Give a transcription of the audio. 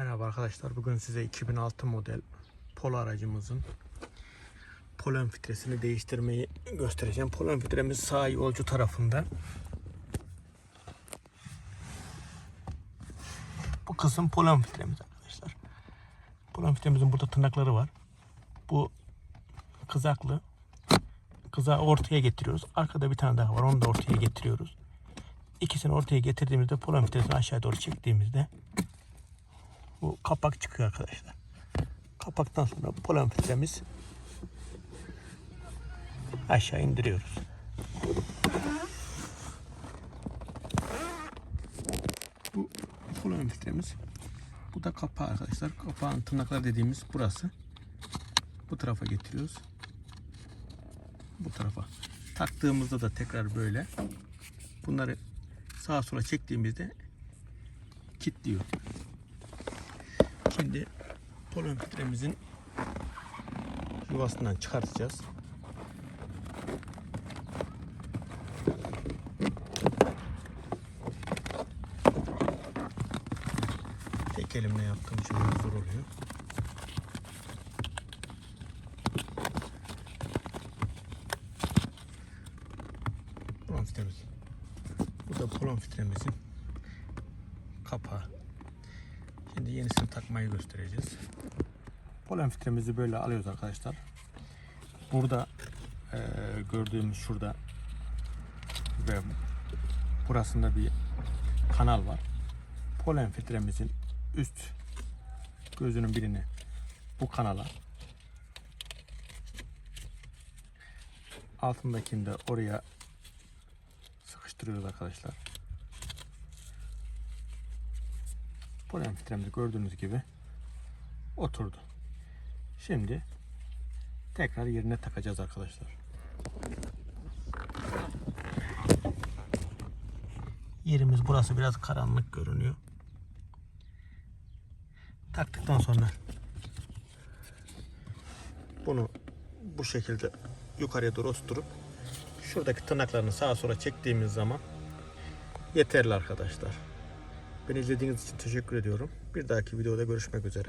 Merhaba arkadaşlar. Bugün size 2006 model Polo aracımızın polen filtresini değiştirmeyi göstereceğim. Polen filtremiz sağ yolcu tarafında. Bu kısım polen filtremiz arkadaşlar. Polen filtremizin burada tırnakları var. Bu kızaklı. Kızağı ortaya getiriyoruz. Arkada bir tane daha var. Onu da ortaya getiriyoruz. İkisini ortaya getirdiğimizde polen filtresini aşağı doğru çektiğimizde bu kapak çıkıyor arkadaşlar. Kapaktan sonra polen filtremiz aşağı indiriyoruz. Bu polen filtremiz. Bu da kapağı arkadaşlar. Kapağın tırnaklar dediğimiz burası. Bu tarafa getiriyoruz. Bu tarafa. Taktığımızda da tekrar böyle. Bunları sağa sola çektiğimizde kilitliyor. Şimdi polen filtremizin yuvasından çıkartacağız. Tek elimle yaptığım için zor oluyor. Polen filtremiz. Bu da polen filtremizin kapağı. Şimdi yenisini takmayı göstereceğiz. Polen filtremizi böyle alıyoruz arkadaşlar. Burada eee, gördüğümüz şurada ve burasında bir kanal var. Polen filtremizin üst gözünün birini bu kanala altındakini de oraya sıkıştırıyoruz arkadaşlar. Polen filtremiz gördüğünüz gibi oturdu. Şimdi tekrar yerine takacağız arkadaşlar. Yerimiz burası biraz karanlık görünüyor. Taktıktan sonra bunu bu şekilde yukarıya doğru oturtup şuradaki tırnaklarını sağa sola çektiğimiz zaman yeterli arkadaşlar. Beni izlediğiniz için teşekkür ediyorum. Bir dahaki videoda görüşmek üzere.